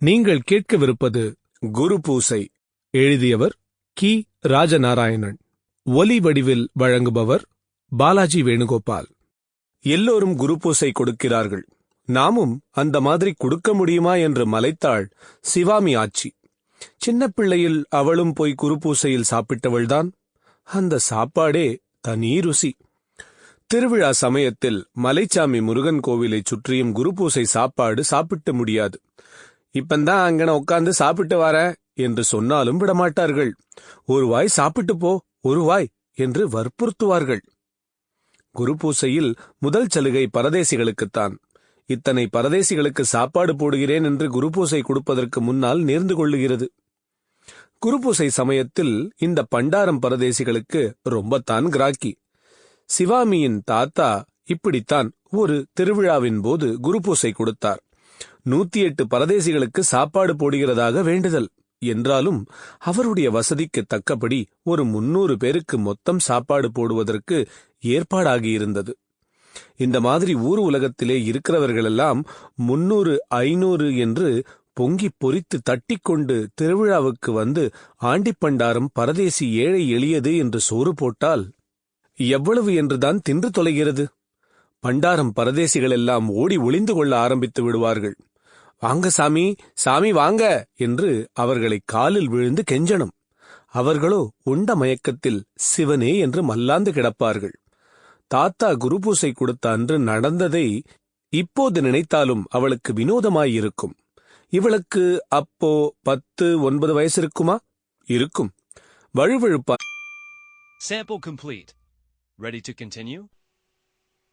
நீங்கள் கேட்கவிருப்பது குரு பூசை. எழுதியவர் கி. ராஜநாராயணன். ஒலி வடிவில் வழங்குபவர் பாலாஜி வேணுகோபால். எல்லோரும் குரு பூசை கொடுக்கிறார்கள். நாமும் அந்த மாதிரி கொடுக்க முடியுமா என்று மலைத்தாள் சிவாமி ஆச்சி. சின்ன பிள்ளையில் அவளும் போய் குரு பூசையில் சாப்பிட்டவள்தான். அந்த சாப்பாடே தனி ருசி. திருவிழா சமயத்தில் மலைச்சாமி முருகன் கோவிலைச் சுற்றியும் குரு பூசை சாப்பாடு சாப்பிட்டு முடியாது. இப்பந்தான் அங்கன உட்கார்ந்து சாப்பிட்டு வர என்று சொன்னாலும் விடமாட்டார்கள். ஒரு வாய் சாப்பிட்டு போ ஒரு வாய் என்று வற்புறுத்துவார்கள். குரு பூசையில் முதல் சலுகை பரதேசிகளுக்குத்தான். இத்தனை பரதேசிகளுக்கு சாப்பாடு போடுகிறேன் என்று குரு பூசை கொடுப்பதற்கு முன்னால் நேர்ந்து கொள்ளுகிறது. குருபூசை சமயத்தில் இந்த பண்டாரம் பரதேசிகளுக்கு ரொம்பத்தான் கிராக்கி. சிவாமியின் தாத்தா இப்படித்தான் ஒரு திருவிழாவின் போது குருபூசை கொடுத்தார். நூத்தி எட்டு பரதேசிகளுக்கு சாப்பாடு போடுகிறதாக வேண்டுதல். என்றாலும் அவருடைய வசதிக்கு தக்கபடி ஒரு முன்னூறு பேருக்கு மொத்தம் சாப்பாடு போடுவதற்கு ஏற்பாடாகியிருந்தது. இந்த மாதிரி ஊர் உலகத்திலே இருக்கிறவர்களெல்லாம் முன்னூறு ஐநூறு என்று பொங்கி பொறித்து தட்டிக்கொண்டு திருவிழாவுக்கு வந்து ஆண்டிப்பண்டாரம் பரதேசி ஏழை எளியது என்று சோறு போட்டால் எவ்வளவு என்றுதான் தின்று தொலைகிறது. பண்டாரம் பரதேசிகளெல்லாம் ஓடி ஒளிந்து கொள்ள ஆரம்பித்து விடுவார்கள். வாங்க சாமி சாமி வாங்க! என்று அவர்களை காலில் விழுந்து கெஞ்சணும். அவர்களோ உண்ட மயக்கத்தில் சிவனே என்று மல்லாந்து கிடப்பார்கள். தாத்தா குருபூசை கொடுத்த அன்று நடந்ததை இப்போது நினைத்தாலும் அவளுக்கு வினோதமாயிருக்கும். இவளுக்கு அப்போ பத்து ஒன்பது வயசு இருக்குமா இருக்கும். வழுவழுப்பா Sample complete. Ready to continue?